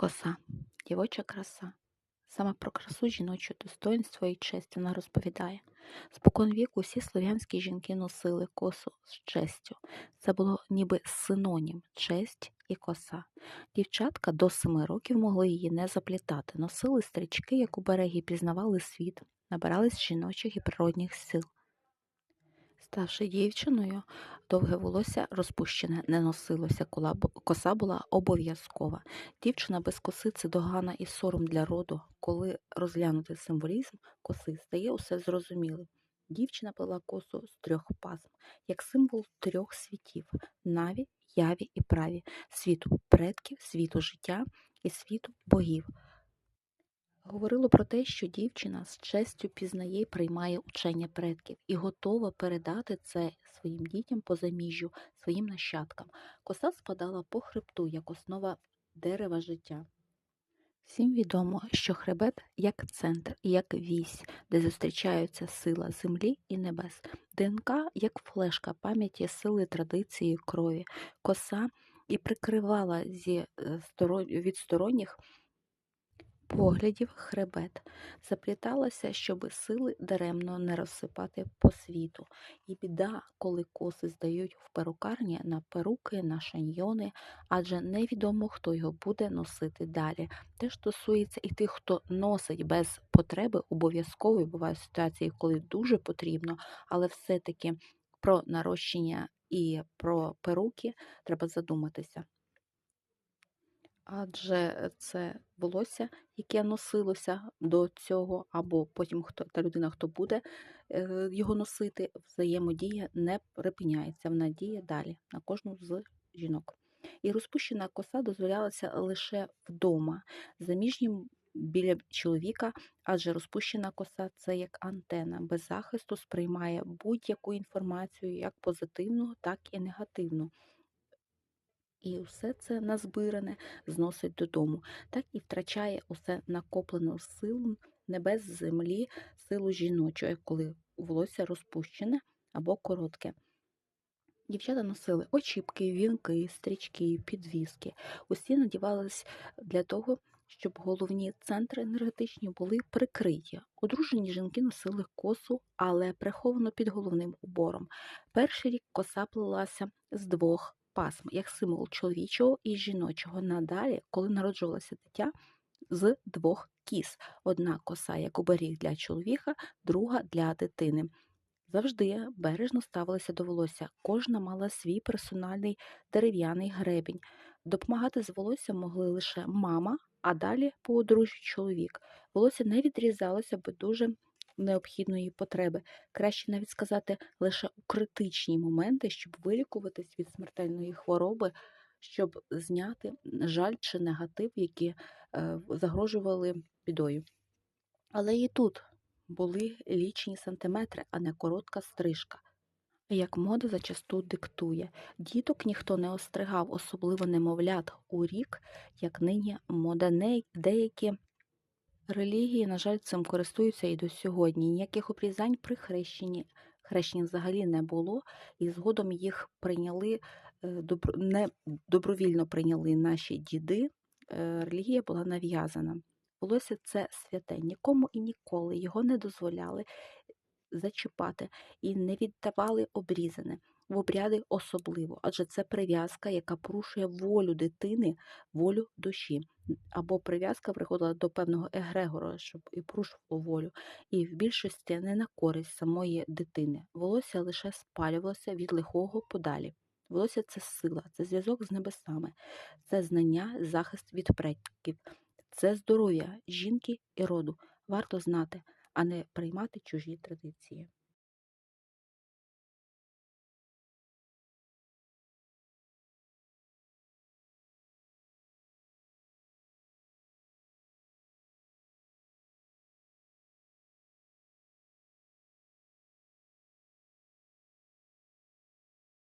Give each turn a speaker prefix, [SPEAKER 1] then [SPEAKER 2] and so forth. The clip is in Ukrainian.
[SPEAKER 1] Коса дівоча краса. Саме про красу жіночу достоинство і честь вона розповідає. Спокон віку всі слов'янські жінки носили косу з честю. Це було ніби синонім честь і коса. Дівчатка до семи років могли її не заплітати, носили стрічки, як у берегі, пізнавали світ, набирались жіночих і природних сил. Ставши дівчиною, довге волосся розпущене не носилося, коса була обов'язкова. Дівчина без коси це догана і сором для роду. Коли розглянути символізм коси, стає усе зрозумілим. Дівчина плела косу з трьох пасм, як символ трьох світів наві, яві і праві, світу предків, світу життя і світу богів. Говорило про те, що дівчина з честю пізнає і приймає учення предків і готова передати це своїм дітям по заміжжю, своїм нащадкам. Коса спадала по хребту як основа дерева життя. Всім відомо, що хребет як центр, як вісь, де зустрічаються сила землі і небес, ДНК як флешка пам'яті сили традиції крові, коса і прикривала зі е, від сторонніх поглядів хребет, запліталася, щоби сили даремно не розсипати по світу. І біда, коли коси здають в перукарні на перуки, на шаньйони, адже невідомо, хто його буде носити далі. Те стосується і тих, хто носить без потреби, обов'язково бувають ситуації, коли дуже потрібно, але все-таки про нарощення і про перуки треба задуматися адже це волосся, яке носилося до цього, або потім хто та людина, хто буде е, його носити, взаємодія не припиняється, вона діє далі на кожну з жінок. І розпущена коса дозволялася лише вдома, заміжнім біля чоловіка, адже розпущена коса це як антена, без захисту сприймає будь-яку інформацію, як позитивну, так і негативну. І все це назбиране зносить додому, так і втрачає усе накоплену силу небес землі, силу жіночої, коли волосся розпущене або коротке. Дівчата носили очіпки, вінки, стрічки, підвіски. Усі надівались для того, щоб головні центри енергетичні були прикриті. Одружені жінки носили косу, але приховано під головним убором. Перший рік коса плелася з двох пасм, як символ чоловічого і жіночого. Надалі, коли народжувалося дитя, з двох кіс. Одна коса як оберіг для чоловіка, друга для дитини. Завжди бережно ставилися до волосся. Кожна мала свій персональний дерев'яний гребінь. Допомагати з волоссям могли лише мама, а далі подружжю чоловік. Волосся не відрізалося без дуже необхідної потреби. Краще навіть сказати лише у критичні моменти, щоб вилікуватись від смертельної хвороби, щоб зняти жаль чи негатив, які е, загрожували бідою. Але і тут були лічні сантиметри, а не коротка стрижка. Як мода зачасту диктує, діток ніхто не остригав, особливо немовлят у рік, як нині мода деякі релігії, на жаль, цим користуються і до сьогодні. Ніяких обрізань при хрещенні. Хрещень взагалі не було, і згодом їх прийняли е, не добровільно прийняли наші діди. Е, Релігія була нав'язана. Волосся це святе, нікому і ніколи його не дозволяли зачіпати і не віддавали обрізане в обряди особливо, адже це прив'язка, яка порушує волю дитини, волю душі. Або прив'язка приходила до певного егрегора, щоб і порушувало волю, і в більшості не на користь самої дитини. Волосся лише спалювалося від лихого подалі. Волосся це сила, це зв'язок з небесами, це знання, захист від предків, це здоров'я жінки і роду. Варто знати, а не приймати чужі традиції.